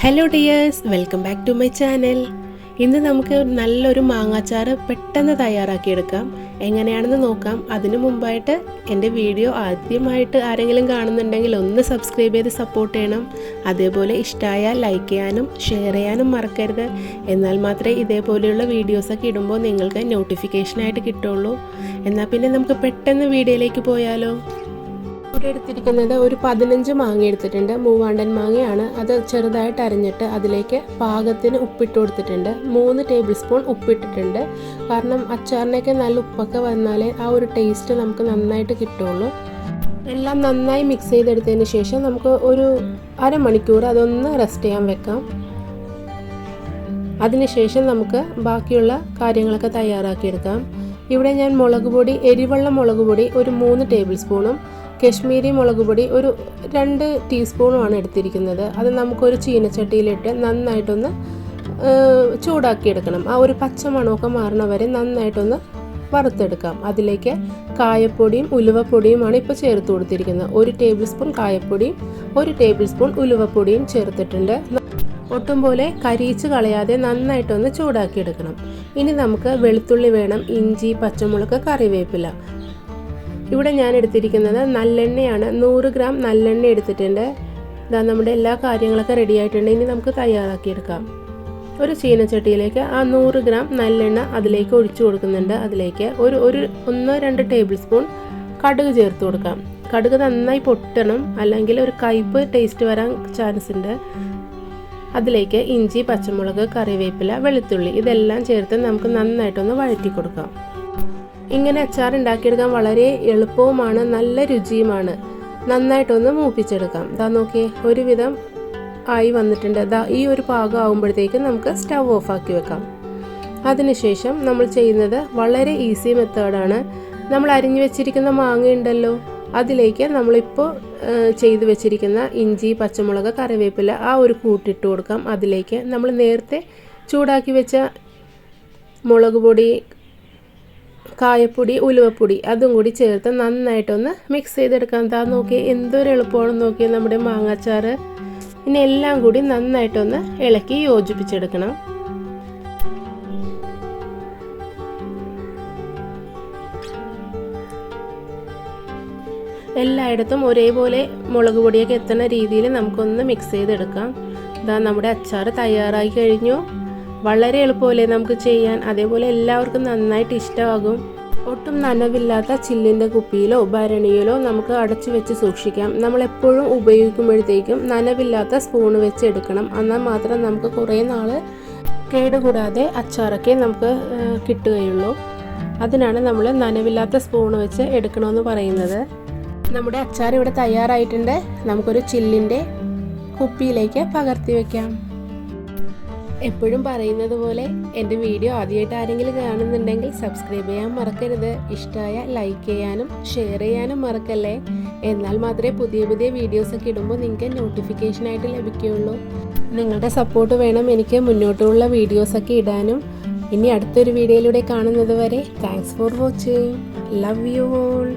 Hello dears welcome back to my channel ഇന്ന് നമുക്ക് നല്ലൊരു മാങ്ങാച്ചാറ് പെട്ടെന്ന് തയ്യാറാക്കിയെടുക്കാം. എങ്ങനെയാണെന്ന് നോക്കാം. അതിനു മുമ്പായിട്ട് എന്റെ വീഡിയോ ആദ്യമായിട്ട് ആരെങ്കിലും കാണുന്നുണ്ടെങ്കിൽ ഒന്ന് സബ്സ്ക്രൈബ് ചെയ്ത് സപ്പോർട്ട് ചെയ്യണം. അതേപോലെ ഇഷ്ടമായാൽ ലൈക്ക് ചെയ്യാനും ഷെയർ ചെയ്യാനും മറക്കരുത്. എന്നാൽ മാത്രമേ ഇതേപോലെയുള്ള വീഡിയോസൊക്കെ ഇടുമ്പോൾ നിങ്ങൾക്ക് നോട്ടിഫിക്കേഷനായിട്ട് കിട്ടുള്ളൂ. എന്നാൽ പിന്നെ നമുക്ക് പെട്ടെന്ന് വീഡിയോയിലേക്ക് പോയാലോ? ഇവിടെ എടുത്തിരിക്കുന്നത് ഒരു പതിനഞ്ച് മാങ്ങ എടുത്തിട്ടുണ്ട്. മൂവാണ്ടൻ മാങ്ങയാണ്. അത് ചെറുതായിട്ട് അരിഞ്ഞിട്ട് അതിലേക്ക് പാകത്തിന് ഉപ്പിട്ട് കൊടുത്തിട്ടുണ്ട്. മൂന്ന് ടേബിൾ സ്പൂൺ ഉപ്പിട്ടിട്ടുണ്ട്. കാരണം അച്ചാറിനൊക്കെ നല്ല ഉപ്പൊക്കെ വന്നാലേ ആ ഒരു ടേസ്റ്റ് നമുക്ക് നന്നായിട്ട് കിട്ടുള്ളൂ. എല്ലാം നന്നായി മിക്സ് ചെയ്തെടുത്തതിന് ശേഷം നമുക്ക് ഒരു അരമണിക്കൂർ അതൊന്ന് റെസ്റ്റ് ചെയ്യാൻ വെക്കാം. അതിനുശേഷം നമുക്ക് ബാക്കിയുള്ള കാര്യങ്ങളൊക്കെ തയ്യാറാക്കിയെടുക്കാം. ഇവിടെ ഞാൻ മുളക് പൊടി എരിവെള്ള മുളക് പൊടി ഒരു മൂന്ന് ടേബിൾ സ്പൂണും കശ്മീരി മുളക് പൊടി ഒരു രണ്ട് ടീസ്പൂണുമാണ് എടുത്തിരിക്കുന്നത്. അത് നമുക്കൊരു ചീനച്ചട്ടിയിലിട്ട് നന്നായിട്ടൊന്ന് ചൂടാക്കിയെടുക്കണം. ആ ഒരു പച്ച മണമൊക്കെ മാറണ വരെ നന്നായിട്ടൊന്ന് വറുത്തെടുക്കാം. അതിലേക്ക് കായപ്പൊടിയും ഉലുവപ്പൊടിയുമാണ് ഇപ്പോൾ ചേർത്ത് കൊടുത്തിരിക്കുന്നത്. ഒരു ടേബിൾ സ്പൂൺ കായപ്പൊടിയും ഒരു ടേബിൾ സ്പൂൺ ഉലുവപ്പൊടിയും ചേർത്തിട്ടുണ്ട്. ഒട്ടും പോലെ കരിയിച്ച് കളയാതെ നന്നായിട്ടൊന്ന് ചൂടാക്കിയെടുക്കണം. ഇനി നമുക്ക് വെളുത്തുള്ളി വേണം ഇഞ്ചി പച്ചമുളക് കറിവേപ്പില. ഇവിടെ ഞാൻ എടുത്തിരിക്കുന്നത് നല്ലെണ്ണയാണ്. നൂറ് ഗ്രാം നല്ലെണ്ണ എടുത്തിട്ടുണ്ട്. ഇതാ നമ്മുടെ എല്ലാ കാര്യങ്ങളൊക്കെ റെഡി ആയിട്ടുണ്ട്. ഇനി നമുക്ക് തയ്യാറാക്കിയെടുക്കാം. ഒരു ചീനച്ചട്ടിയിലേക്ക് ആ നൂറ് ഗ്രാം നല്ലെണ്ണ അതിലേക്ക് ഒഴിച്ചു കൊടുക്കുന്നുണ്ട്. അതിലേക്ക് ഒരു ഒരു ഒന്നോ രണ്ട് ടേബിൾ സ്പൂൺ കടുക് ചേർത്ത് കൊടുക്കാം. കടുക് നന്നായി പൊട്ടണം. അല്ലെങ്കിൽ ഒരു കയ്പ് ടേസ്റ്റ് വരാൻ ചാൻസ് ഉണ്ട്. അതിലേക്ക് ഇഞ്ചി പച്ചമുളക് കറിവേപ്പില വെളുത്തുള്ളി ഇതെല്ലാം ചേർത്ത് നമുക്ക് നന്നായിട്ടൊന്ന് വഴറ്റി കൊടുക്കാം ഇങ്ങനെ അച്ചാർ ഉണ്ടാക്കിയെടുക്കാൻ വളരെ എളുപ്പവുമാണ് നല്ല രുചിയുമാണ്. നന്നായിട്ടൊന്ന് മൂപ്പിച്ചെടുക്കാം. ഇതാ നോക്കിയേ ഒരുവിധം ആയി വന്നിട്ടുണ്ട്. ദാ ഈ ഒരു പാകം ആകുമ്പോഴത്തേക്ക് നമുക്ക് സ്റ്റവ് ഓഫ് ആക്കി വെക്കാം. അതിനുശേഷം നമ്മൾ ചെയ്യുന്നത് വളരെ ഈസി മെത്തേഡാണ്. നമ്മൾ അരിഞ്ഞു വെച്ചിരിക്കുന്ന മാങ്ങ ഉണ്ടല്ലോ അതിലേക്ക് നമ്മളിപ്പോൾ ചെയ്തു വെച്ചിരിക്കുന്ന ഇഞ്ചി പച്ചമുളക് കറിവേപ്പില ആ ഒരു കൂട്ടിട്ട് കൊടുക്കാം. അതിലേക്ക് നമ്മൾ നേരത്തെ ചൂടാക്കി വെച്ച മുളക് പൊടി കായപ്പൊടി ഉലുവപ്പൊടി അതും കൂടി ചേർത്ത് നന്നായിട്ടൊന്ന് മിക്സ് ചെയ്തെടുക്കാം. താ നോക്കി എന്തൊരു എളുപ്പമാണെന്ന് നോക്കി നമ്മുടെ മാങ്ങാച്ചാറ്. ഇനി എല്ലാം കൂടി നന്നായിട്ടൊന്ന് ഇളക്കി യോജിപ്പിച്ചെടുക്കണം. എല്ലായിടത്തും ഒരേപോലെ മുളക് പൊടിയൊക്കെ എത്തുന്ന രീതിയിൽ നമുക്കൊന്ന് മിക്സ് ചെയ്തെടുക്കാം. ഇതാ നമ്മുടെ അച്ചാർ തയ്യാറായി കഴിഞ്ഞു. വളരെ എളുപ്പമല്ലേ നമുക്ക് ചെയ്യാൻ. അതേപോലെ എല്ലാവർക്കും നന്നായിട്ട് ഇഷ്ടമാകും. ഒട്ടും നനവില്ലാത്ത ചില്ലിന്റെ കുപ്പിയിലോ ഭരണിയിലോ നമുക്ക് അടച്ചു വെച്ച് സൂക്ഷിക്കാം. നമ്മൾ എപ്പോഴും ഉപയോഗിക്കുമ്പോഴത്തേക്കും നനവില്ലാത്ത സ്പൂൺ വെച്ച് എടുക്കണം. എന്നാൽ മാത്രം നമുക്ക് കുറേ നാൾ കേടുകൂടാതെ അച്ചാറൊക്കെ നമുക്ക് കിട്ടുകയുള്ളൂ. അതിനാണ് നമ്മൾ നനവില്ലാത്ത സ്പൂൺ വെച്ച് എടുക്കണമെന്ന് പറയുന്നത്. നമ്മുടെ അച്ചാർ ഇവിടെ തയ്യാറായിട്ടുണ്ട്. നമുക്കൊരു ചില്ലിന്റെ കുപ്പിയിലേക്ക് പകർത്തി വെക്കാം. എപ്പോഴും പറയുന്നത് പോലെ എന്റെ വീഡിയോ ആദ്യമായിട്ട് ആരെങ്കിലും കാണുന്നുണ്ടെങ്കിൽ സബ്സ്ക്രൈബ് ചെയ്യാൻ മറക്കരുത്. ഇഷ്ടമായ ലൈക്ക് ചെയ്യാനും ഷെയർ ചെയ്യാനും മറക്കല്ലേ? എന്നാൽ മാത്രമേ പുതിയ പുതിയ വീഡിയോസൊക്കെ ഇടുമ്പോൾ നിങ്ങൾക്ക് നോട്ടിഫിക്കേഷനായിട്ട് ലഭിക്കുകയുള്ളൂ. നിങ്ങളുടെ സപ്പോർട്ട് വേണം എനിക്ക് മുന്നോട്ടുള്ള വീഡിയോസൊക്കെ ഇടാനും. ഇനി അടുത്തൊരു വീഡിയോയിലൂടെ കാണുന്നത് വരെ thanks for watching love you all